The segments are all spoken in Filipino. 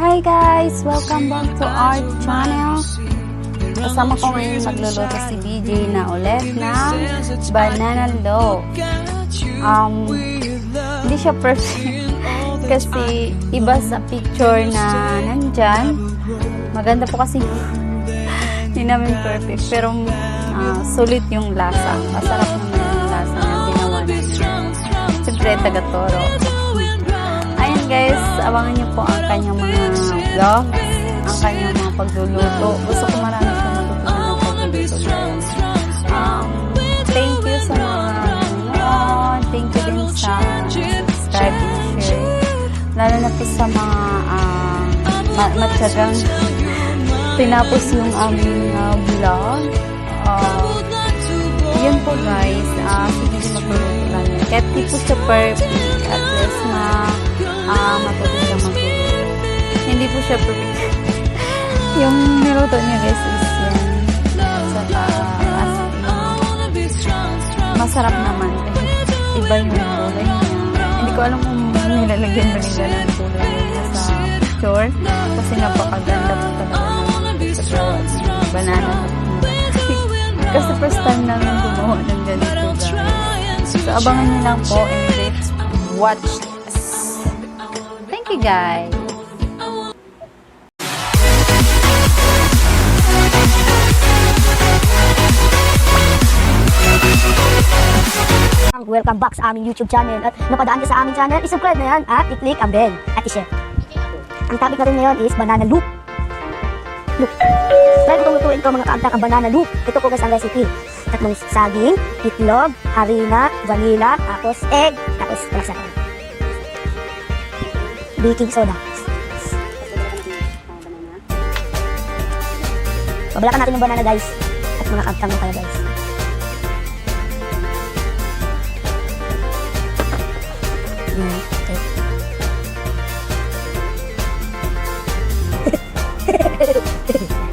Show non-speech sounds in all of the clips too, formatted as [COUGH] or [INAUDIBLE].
Hi guys! Welcome back to our channel. Kasama ko ngayon magluluto si BJ na ulit ng banana loaf. Um, hindi siya perfect [LAUGHS] kasi iba sa picture na nandyan. Maganda po kasi [LAUGHS] hindi namin perfect pero ah, sulit yung lasa. Masarap naman yung lasa na ginawa namin. Siyempre, taga-toro. Abangan niyo po ang kanyang mga vlogs, ang kanyang mga pagluluto. Gusto ko marami siya matutunan ng pagluluto. Um, thank you sa mga nanonood. Thank you din sa subscribe and share. Lalo na po sa mga uh, ma- matyagang tinapos yung aming uh, vlog. Uh, yun po guys, ah sige magluluto lang. Kahit di po siya perfect, at least na po siya perfect. [LAUGHS] yung niluto niya guys is yan. Saka, as in, masarap naman. Kasi iba yung kulay niya. Hindi ko alam kung nilalagyan ba nila ng kulay niya sa picture. Kasi napakaganda po talaga picture. Banana [LAUGHS] kasi first time namin gumawa ng ganito guys. So abangan niyo lang po and let's watch this. Thank you guys. Welcome back sa aming YouTube channel. At napadaan ka sa aming channel, isubscribe na yan at i-click ang bell at i-share. Ang topic natin ngayon is banana loop. Loop. Dahil kung lutuin ko mga kaagtak ang banana loop, ito po guys ang recipe. Tatlong saging, itlog, harina, vanilla, tapos egg, tapos laksa. Baking soda. Pabalakan natin yung banana guys. At mga kaagtang mo kaya guys.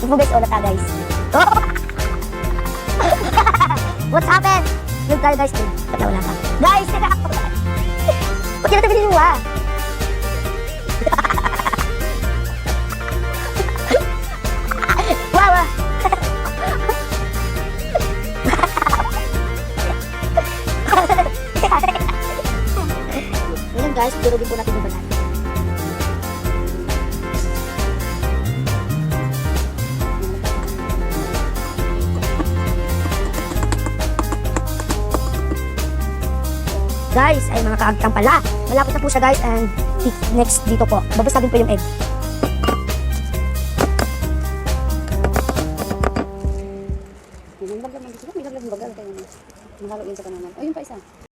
Guys, ulat ha guys. Oh! [LAUGHS] What's happened? Look tayo guys. Ba't wala ka? Guys, ako. Ba't yun natin bininuwa? wow, ah. [LAUGHS] Ngayon guys, durugin po natin yung banana. Guys, ay mga kaagtang pala. Malapit na po siya guys and next dito po. Babasa din po yung egg. Yung bagal laglag ng bagal kayo. Mahalo yun sa kananan. O, yun pa isa.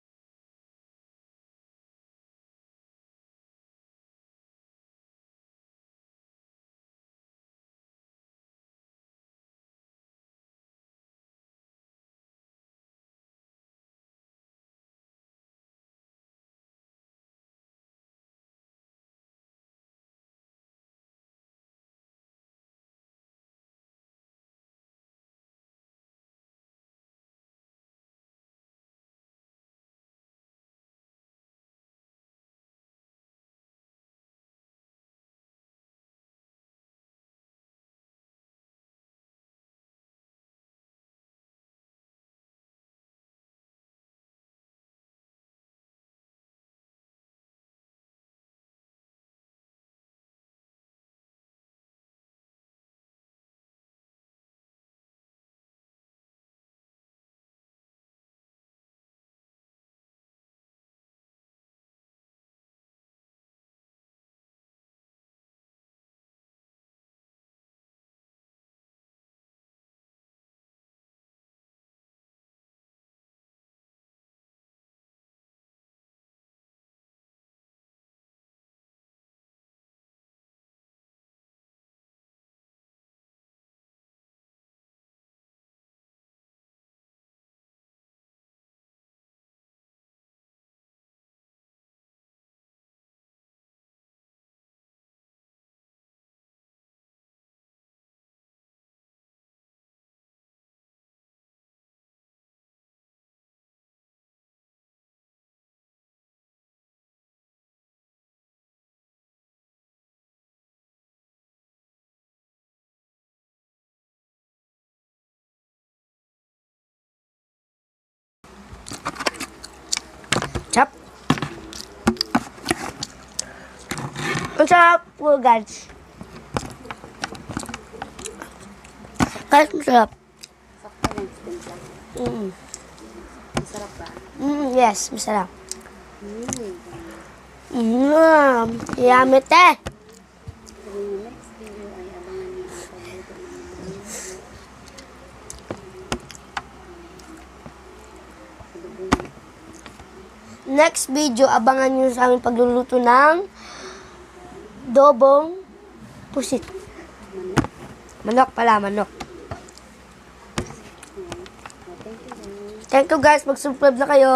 Chop. Ang sarap po, guys. Guys, masarap. Sakto. Mm. Masarap? Mm, yes, masarap. Mm. Mm, yummy te. Sabi niyo, next video ay abangan niyo ang pagluto ng Next video, abangan nyo sa aming pagluluto ng dobong pusit. Manok pala, manok. Thank you guys. Mag-subscribe na kayo.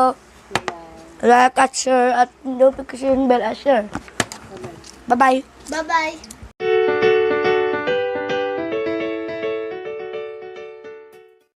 Like at share at notification bell at share. Bye-bye. Bye-bye.